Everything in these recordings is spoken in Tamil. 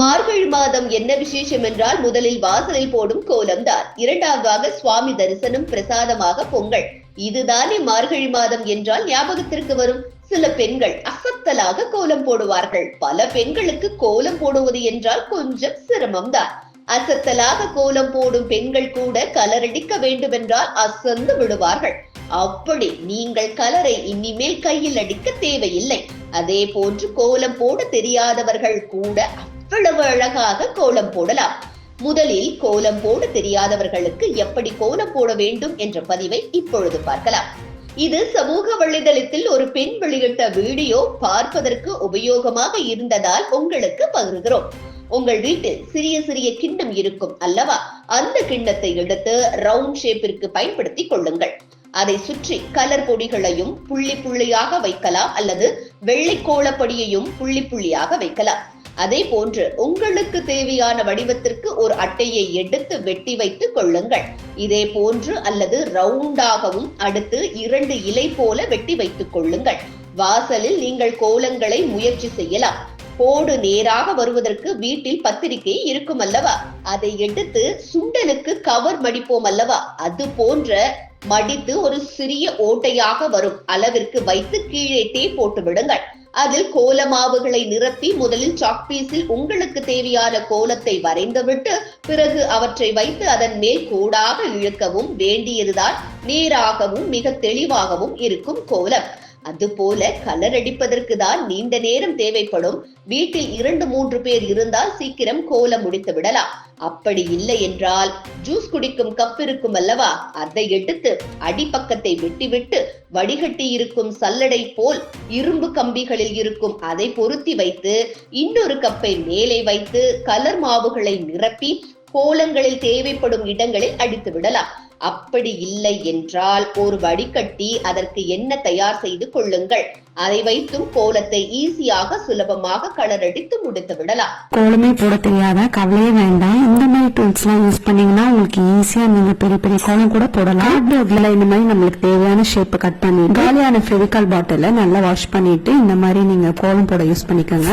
மார்கழி மாதம் என்ன விசேஷம் என்றால் முதலில் வாசலில் போடும் கோலம்தான் இரண்டாவதாக சுவாமி தரிசனம் பிரசாதமாக பொங்கல். இதுதானே மார்கழி மாதம் என்றால் ஞாபகத்திற்கு வரும். சில பெண்கள் அசத்தலாக கோலம் போடுவார்கள். பல பெண்களுக்கு கோலம் போடுவது என்றால் கொஞ்சம் சிரமம்தான். அசத்தலாக கோலம் போடும் பெண்கள் கூட கலரடிக்க வேண்டுமென்றால் அசந்து விடுவார்கள். அப்படி நீங்கள் கலரை இனிமேல் கையில் அடிக்க தேவையில்லை. அதே போன்று கோலம் போட தெரியாதவர்கள் கூட அவ்வளவு அழகாக கோலம் போடலாம். முதலில் கோலம் போட தெரியாதவர்களுக்கு எப்படி கோலம் போட வேண்டும் என்ற பதிவை இப்பொழுது பார்க்கலாம். இது சமூக வலைதளத்தில் ஒரு பெண் வெளியிட்ட வீடியோ பார்ப்பதற்கு உபயோகமாக இருந்ததால் உங்களுக்கு பகிர்கிறோம். உங்கள் வீட்டில் சிறிய சிறிய கிண்ணம் இருக்கும் அல்லவா? அந்த கிண்ணத்தை எடுத்து ரவுண்ட் ஷேப்பிற்கு பயன்படுத்திக் கொள்ளுங்கள். அதை சுற்றி கலர் பொடிகளையும் புள்ளி புள்ளியாக வைக்கலாம் அல்லது வெள்ளை கோலப்பொடியையும் புள்ளி புள்ளியாக வைக்கலாம். அதே போன்று உங்களுக்கு தேவையான வடிவத்திற்கு ஒரு அட்டையை எடுத்து வெட்டி வைத்துக் கொள்ளுங்கள். இதே போன்று அல்லது ரவுண்டாகவும் அடுத்து இரண்டு இலை போல வெட்டி வைத்துக் கொள்ளுங்கள். வாசலில் நீங்கள் கோலங்களை முயற்சி செய்யலாம். கோடு நேராக வருவதற்கு வீட்டில் பத்திரிகை இருக்கும் அல்லவா? அதை எடுத்து சுண்டலுக்கு கவர் மடிப்போம் அல்லவா? அது போன்ற மடித்து ஒரு சிறிய ஓட்டையாக வரும் அளவிற்கு வைத்து கீழே டீ போட்டு விடுங்கள். அதில் கோல மாவுகளை நிரப்பி முதலில் சாக்பீஸில் உங்களுக்கு தேவையான கோலத்தை வரைந்துவிட்டு பிறகு அவற்றை வைத்து அதன் மேல் கோடாக இழுக்கவும் வேண்டியதுதான் நேராகவும் மிக தெளிவாகவும் இருக்கும் கோலம். அதுபோல கலர் அடிப்பதற்கு தான் நீண்ட நேரம் தேவைப்படும். வீட்டில் இரண்டு மூன்று பேர் இருந்தால் சீக்கிரம் கோலம் முடித்து விடலாம். அப்படி இல்லை என்றால் ஜூஸ் குடிக்கும் கப் இருக்கும் அல்லவா? அதை எடுத்து அடிப்பக்கத்தை வெட்டிவிட்டு வடிகட்டி இருக்கும் சல்லடை போல் இரும்பு கம்பிகளில் இருக்கும் அதை பொருத்தி வைத்து இன்னொரு கப்பை மேலே வைத்து கலர் மாவுகளை நிரப்பி கோலங்களில் தேவைப்படும் இடங்களில் அடித்து விடலாம். அப்படி இல்லை என்றால் ஒரு வடிகட்டி அதற்கு என்ன தயார் செய்து கொள்ளுங்கள்? அதை வைத்தும் கோலத்தை ஈஸியாக சுலபமாக கலரடித்து முடித்து விடலாம். கோலமே போட தெரியாத கவலையே வேண்டாம். இந்த மாதிரி டூல்ஸ் எல்லாம் யூஸ் பண்ணீங்கன்னா உங்களுக்கு ஈஸியா நீங்க பெரிய பெரிய கோலம் கூட போடலாம். கார்ட்போர்ட்ல இந்த மாதிரி நம்மளுக்கு தேவையான ஷேப் கட் பண்ணி காலியான ஃபெவிகால் பாட்டில நல்லா வாஷ் பண்ணிட்டு இந்த மாதிரி நீங்க கோலம் போட யூஸ் பண்ணிக்கோங்க.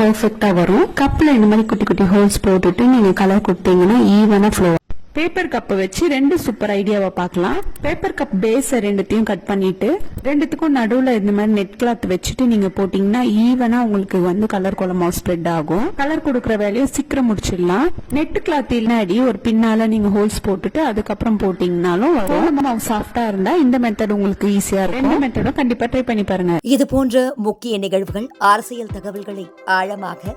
பெர்ஃபெக்ட்டா வரும். கப்ல இந்த மாதிரி குட்டி குட்டி ஹோல்ஸ் போட்டுட்டு நீங்க கலர் கொடுத்தீங்கன்னா ஈவனா ஃப்ளோ பேப்பர் கப் வச்சு ரெண்டு சூப்பர் ஐடியாவை பார்க்கலாம் பேப்பர் கப் பேஸ் ரெண்டுத்தையும் கட் பண்ணிட்டு ரெண்டுத்துக்கும் நடுவில் இந்த மாதிரி நெட் கிளாத் வச்சுட்டு நீங்க போட்டீங்கன்னா ஈவனா உங்களுக்கு வந்து கலர் கோலமா ஸ்ப்ரெட் ஆகும். கலர் கொடுக்குற வேலையை சீக்கிரம் முடிச்சிடலாம். நெட் கிளாத் இல்லாடி ஒரு பின்னால நீங்க ஹோல்ஸ் போட்டுட்டு அதுக்கப்புறம் போட்டீங்கனாலும் வரும். சாஃப்டா இருந்தா இந்த மெத்தட் உங்களுக்கு ஈஸியா இருக்கும். ரெண்டு மெத்தடும் கண்டிப்பா ட்ரை பண்ணி பாருங்க. இது போன்ற முக்கிய நிகழ்வுகள் அரசியல் தகவல்களை ஆழமாக